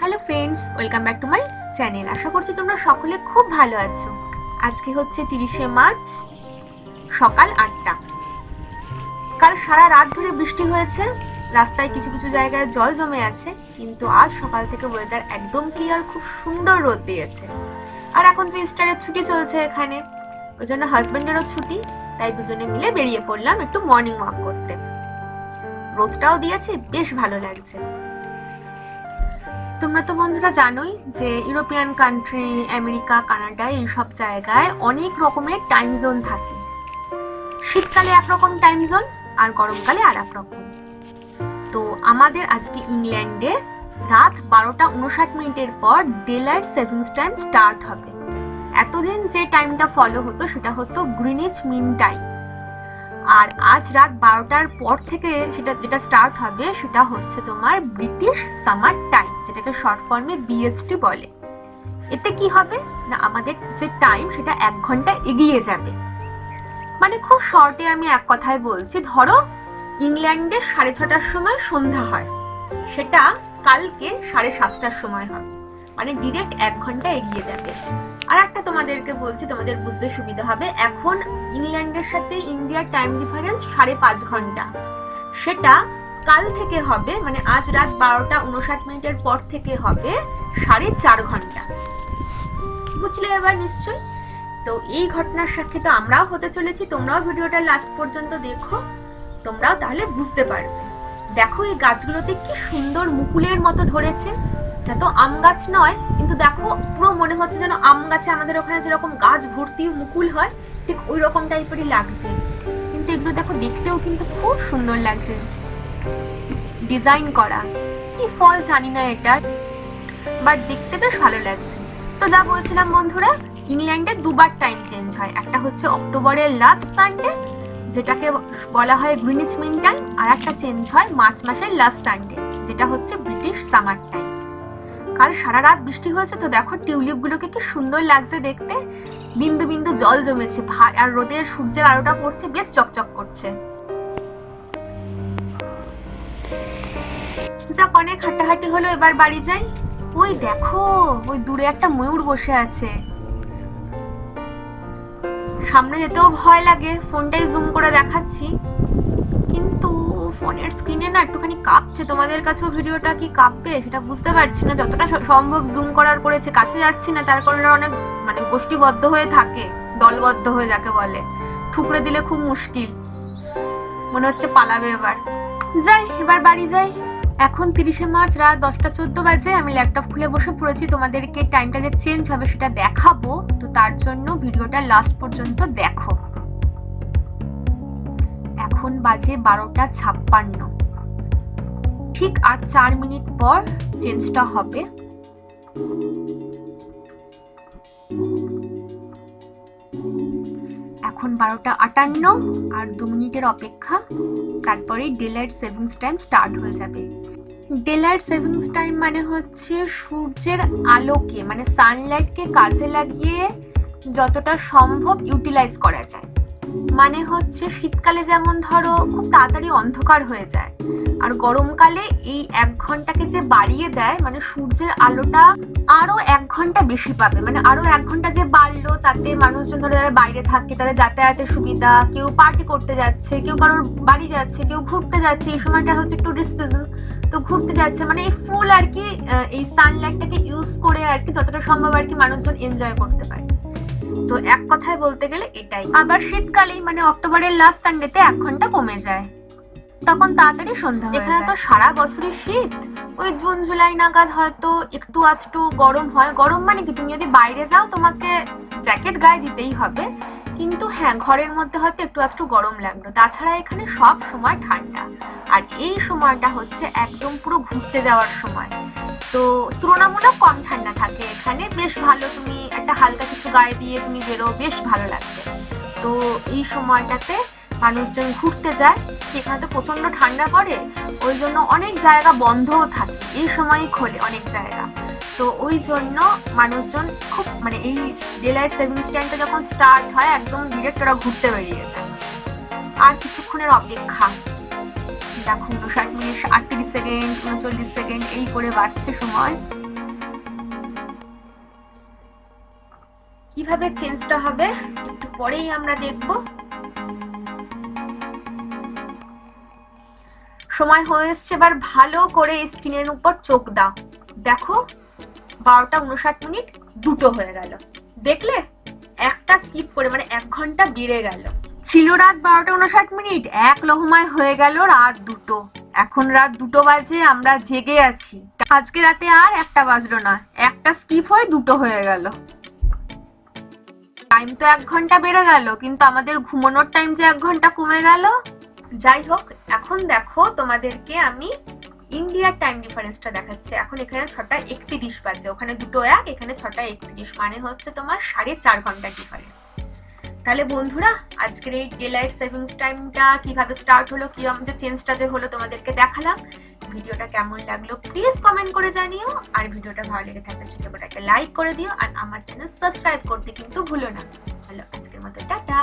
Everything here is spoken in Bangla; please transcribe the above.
Hello friends, welcome back to my channel. আশা করছি তোমরা সকলে খুব ভালো আছো। আজকে হচ্ছে তিরিশে মার্চ, সকাল আটটা। কাল সারা রাত ধরে বৃষ্টি হয়েছে, রাস্তায় কিছু কিছু জায়গায় জল জমে আছে, কিন্তু আজ সকাল থেকে ওয়েদার একদম ক্লিয়ার খুব সুন্দর রোদ দিয়েছে। আর এখন তো ইস্টারের ছুটি চলছে এখানে ওই জন্য হাজব্যান্ডেরও ছুটি, তাই দুজনে মিলে বেরিয়ে পড়লাম একটু মর্নিং ওয়াক করতে। রোদটাও দিয়েছে, বেশ ভালো লাগছে। তোমরা তো বন্ধুরা জানোই যে ইউরোপিয়ান কান্ট্রি, আমেরিকা, কানাডা এইসব জায়গায় অনেক রকমের টাইম জোন থাকে। শীতকালে একরকম টাইম জোন আর গরমকালে আর এক রকম তো আমাদের আজকে ইংল্যান্ডে রাত বারোটা উনষাট মিনিটের পর daylight savings time start হবে। এতদিন যে টাইমটা ফলো হতো সেটা হতো গ্রিনিচ মিন টাইম আর আজ রাত বারোটার পর থেকে সেটা যেটা স্টার্ট হবে সেটা হচ্ছে তোমার ব্রিটিশ সামার টাইম যেটাকে শর্ট ফর্মে বিএসটি বলে। এতে কি হবে? না, আমাদের যে টাইম সেটা এক ঘণ্টা এগিয়ে যাবে। মানে খুব শর্টে আমি এক কথায় বলছি, ধরো ইংল্যান্ডে সাড়ে ছটার সময় সন্ধ্যা হয়, সেটা কালকে সাড়ে সাতটার সময় হবে। মানে ডিরেক্ট এক ঘণ্টা এগিয়ে যাবে। আর একটা তোমাদেরকে বলছি, তোমাদের বুঝতে সুবিধা হবে। এখন ইংল্যান্ডের সাথে ইন্ডিয়ার টাইম ডিফারেন্স সাড়ে পাঁচ ঘণ্টা। সেটা কাল থেকে হবে মানে আজ রাত বারোটা উনষাট মিনিটের পর থেকে হবে সাড়ে চার ঘণ্টা। বুঝলে এবার নিশ্চয়ই? তো এই ঘটনার সাক্ষী তো আমরাও হতে চলেছি, তোমরাও ভিডিওটা লাস্ট পর্যন্ত দেখো, তোমরাও তাহলে বুঝতে পারবে। দেখো এই গাছগুলোতে কি সুন্দর মুকুলের মতো ধরেছে। এটা তো আম গাছ নয়, কিন্তু দেখো, পুরো মনে হচ্ছে যেন আম গাছে আমাদের ওখানে যেরকম গাছ ভর্তি মুকুল হয়, ঠিক ওই রকম টাইপেরই লাগছে। কিন্তু এগুলো দেখো দেখতেও কিন্তু খুব সুন্দর লাগছে। ডিজাইন করা, কি ফল জানি না এটার বাট দেখতে বেশ ভালো লাগছে। তো যা বলছিলাম বন্ধুরা, ইংল্যান্ডে দুবার টাইম চেঞ্জ হয়। একটা হচ্ছে অক্টোবরের লাস্ট সানডে যেটাকে বলা হয় গ্রিনিচ মিন টাইম আর একটা চেঞ্জ হয় মার্চ মাসের লাস্ট সানডে যেটা হচ্ছে ব্রিটিশ সামার টাইম কাল সারা রাত বৃষ্টি হয়েছে তো দেখো টিউলিপ গুলোকে কি সুন্দর লাগছে দেখতে। বিন্দু বিন্দু জল জমেছে আর রোদের সূর্যের আলোটা পড়ছে, বেশ চকচক করছে। যাক, অনেক হাঁটাহাঁটি হলো, এবার বাড়ি যাই। ওই দেখো, ওই দূরে একটা ময়ূর বসে আছে। সামনে যেতেও ভয় লাগে, ফোনটাই জুম করে দেখাচ্ছি। ফোনের স্ক্রিনে না একটুখানি কাঁপছে। তোমাদের কাছেও ভিডিওটা কি কাঁপবে? সেটা বুঝতে পারছি না। যতটা সম্ভব জুম করার করেছে। কাছে যাচ্ছি না, তার কারণে অনেক মানে গোষ্ঠীবদ্ধ হয়ে থাকে। দলবদ্ধ হয়ে যাকে বলে। ঠুকরে দিলে খুব মুশকিল। মনে হচ্ছে পালাবে এবার। যাই, এবার বাড়ি যাই। এখন তিরিশে মার্চ, রাত দশটা চোদ্দ বাজে। আমি ল্যাপটপ খুলে বসে পড়েছি। তোমাদেরকে টাইমটা যে চেঞ্জ হবে সেটা দেখাবো। তো তার জন্য ভিডিওটা লাস্ট পর্যন্ত দেখো। এখন বাজে বারোটা ছাপ্পান্ন। ঠিক আর চার মিনিট পর চেঞ্জটা হবে। এখন বারোটা আটান্ন আর দু মিনিটের অপেক্ষা। তারপরেই ডেলাইট সেভিংস টাইম স্টার্ট হয়ে যাবে। ডেলাইট সেভিংস টাইম মানে হচ্ছে সূর্যের আলোকে মানে সানলাইটকে কাজে লাগিয়ে যতটা সম্ভব ইউটিলাইজ করা যায়। মানে হচ্ছে শীতকালে যেমন ধরো খুব তাড়াতাড়ি অন্ধকার হয়ে যায়, আর গরমকালে এই এক ঘন্টাকে যে বাড়িয়ে দেয় মানে সূর্যের আলোটা আরও এক ঘণ্টা বেশি পাবে মানে আরও এক ঘণ্টা যে বাড়লো, তাতে মানুষজন ধরো যারা বাইরে থাকে, তাদের যাতায়াতের সুবিধা, কেউ পার্টি করতে যাচ্ছে, কেউ কারোর বাড়ি যাচ্ছে, কেউ ঘুরতে যাচ্ছে, এই সময়টা হচ্ছে টুরিস্ট সিজন তো ঘুরতে যাচ্ছে মানে এই ফুল আর কি এই সানলাইটটাকে ইউজ করে আর কি যতটা সম্ভব আর কি মানুষজন এনজয় করতে পারে। তো এক কথায় বলতে গেলে এটাই। আবার শীতকালেই মানে অক্টোবরের লাস্ট সানডেতে এক ঘণ্টা কমে যায়। তখন তাড়াতাড়ি সন্ধ্যা এখানে তো সারা বছরই শীত। ওই জুন জুলাই নাগাদ হয়তো একটু আধটু গরম হয়। গরম মানে কি? তুমি যদি বাইরে যাও তোমাকে জ্যাকেট গায়ে দিতেই হবে। কিন্তু হ্যাঁ ঘরের মধ্যে হয়তো একটু আধটু গরম লাগল। তাছাড়া এখানে সব সময় ঠান্ডা। আর এই সময়টা হচ্ছে একদম পুরো ঘুরতে যাওয়ার সময়। তো তুলনামূলক কম ঠান্ডা থাকে এখানে। বেশ ভালো, তুমি একটা হালকা কিছু গায়ে দিয়ে তুমি বেরো বেশ ভালো লাগবে তো এই সময়টাতে মানুষজন ঘুরতে যায়, সেখানে তো প্রচণ্ড ঠান্ডা পড়ে, ওই জন্য অনেক জায়গা বন্ধও থাকে, এই সময়ই খোলে অনেক জায়গা। তো ওই জন্য মানুষজন খুব মানে এই ডেলাইট সেভিংস টাইমটা যখন স্টার্ট হয়, একদম ডিরেক্ট ওরা ঘুরতে বেরিয়ে যায়। আর কিছুক্ষণের অপেক্ষা। এখন তো ষাট মিনিট আটত্রিশ সেকেন্ড উনচল্লিশ সেকেন্ড এই করে বাড়ছে সময়। কীভাবে চেঞ্জটা হবে, একটু পরেই আমরা দেখব। সময় হয়ে এসছে এবার ভালো করে স্ক্রিনের উপর চোখ দাও। দেখো, বারোটা উনষাট মিনিট দুটো হয়ে গেল। দেখলে? একটা স্কিপ করে মানে এক ঘণ্টা বেড়ে গেল। ছিল রাত বারোটা উনষাট মিনিট। এক লহমায় হয়ে গেল রাত দুটো। এখন রাত দুটো বাজে, আমরা জেগে আছি। আজকে রাতে আর একটা বাজলো না। একটা স্কিপ হয়ে দুটো হয়ে গেল। টাইম তো এক ঘণ্টা বেড়ে গেল, কিন্তু আমাদের ঘুমানোর টাইম যে এক ঘণ্টা কমে গেল। যাই হোক, এখন দেখো তোমাদেরকে আমি ইন্ডিয়ার টাইম ডিফারেন্সটা দেখাচ্ছে। এখন এখানে ছটা একত্রিশ বাজে। ওখানে দুটো এক, এখানে ছটা একত্রিশ। মানে হচ্ছে তোমার সাড়ে চার ঘণ্টা ডিফারেন্স তাহলে বন্ধুরা, আজকের এই ডে লাইট সেভিংস টাইমটা কীভাবে স্টার্ট হলো কি আমাদের চেঞ্জটা যে হলো তোমাদেরকে দেখালাম, ভিডিওটা কেমন লাগল প্লিজ কমেন্ট করে জানিও, আর ভিডিওটা ভালো লেগে থাকলে ছোটবেলা একটা লাইক করে দিও, আর আমার চ্যানেল সাবস্ক্রাইব করতে কিন্তু ভুলো না। চলো আজকের মতো, টাটা!